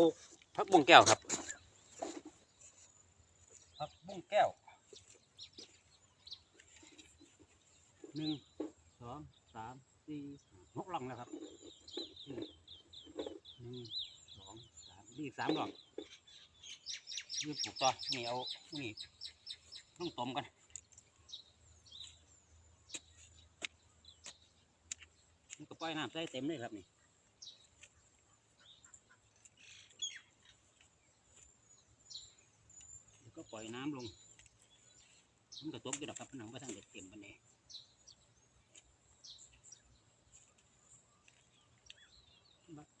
ลูกพักบุ้งแก้วครับผักบุ้งแก้วหนึ่งสองสามสี่หกหลังแล้วครับหนึ่งสองสามนี่สามหลังนี่ปลูกต่อนี่เอานี่ต้องต้มกันนี่ก็ปล่อยน้ำใส่เต็มเลยครับนี่แล้วก็ ปล่อยน้ำลง มันก็ตกอยู่ดอกครับหนังว่าทางเด็ดเต็มปันนี้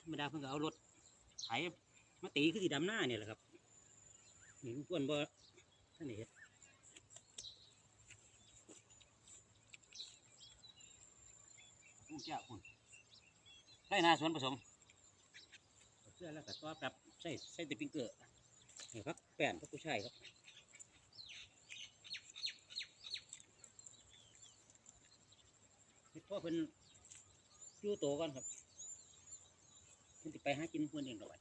ธรรมดาเพิ่งเอารถไถมาตีคือสีดำหน้าเนี่ยแหละครับนี่มันกวนบ่ท่านเห็นพุ่งเจ้าคุณได้นาสวนผสมเอาเสื้อแล้วก็ตัวแบบใส่ใส่ติปิงเกอร์นี่ครับแป้นพระผู้ชายครับ เฮ็ด พ่อเพิ่นยู่โตก่อนครับเพิ่นสิไปหากินเพิ่นเองดอกบัด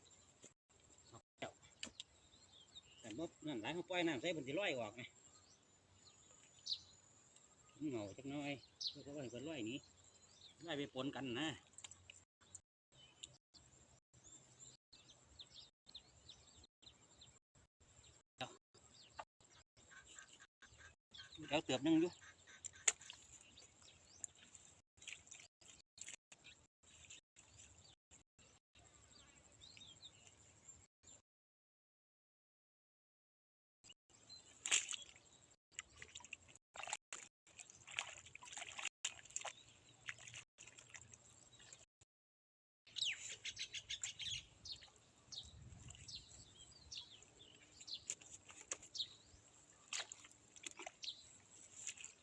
เอาเจ้าแต่บ่นั่นหลายเขาปล่อยน้ำใส่เพิ่นสิลอยออกไงเหงาจักหน้อยเพื่อก็ว่าให้เพิ่นลอยหนี้ลอยไปปนกันนะเดี๋ยวเติบหนึงอยู่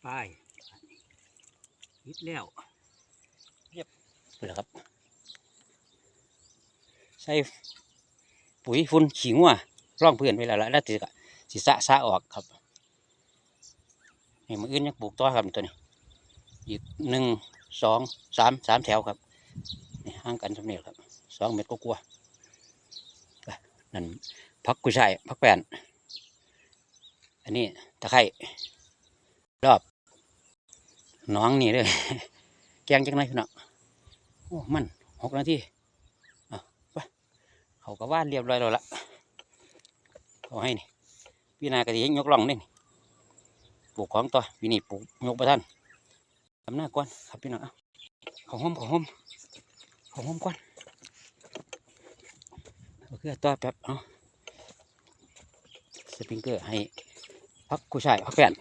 ไปนิดแล้วเรียบเลยครับ ใส่ปุ๋ยฝุ่นขี้งัวร่องเพื่อนไว้แล้วละแล้วถือก็สิสะสะออกครับนี่มืออื่นยังปลูกต่อครับตัวนี้ อีกหนึ่งสองสามสามแถวครับนี่ห่างกันสำเนียครับสองเมตรก็กลัวาๆนั่นพักกุยช่ายพักแป้นอันนี้ตะไคร่รอบห น้องนี่เลยแกงจังไรพี่น้องโอ้มันหกนาทีอะไปเขาก็ว่านเรียบร้อยแล้วละเขาให้นี่พี่นากระดิ่งยกล่องนี่ปลูกของตัวพี่นี่ปลูกยกประทันทำหน้าก่อนครับพี่น้องเอาเขาห้อมเขาห้อมเขาห้อมก่อนโอเคต่อแป๊บเอาสปริงเกอร์ให้พักกุช่ายพักแป้น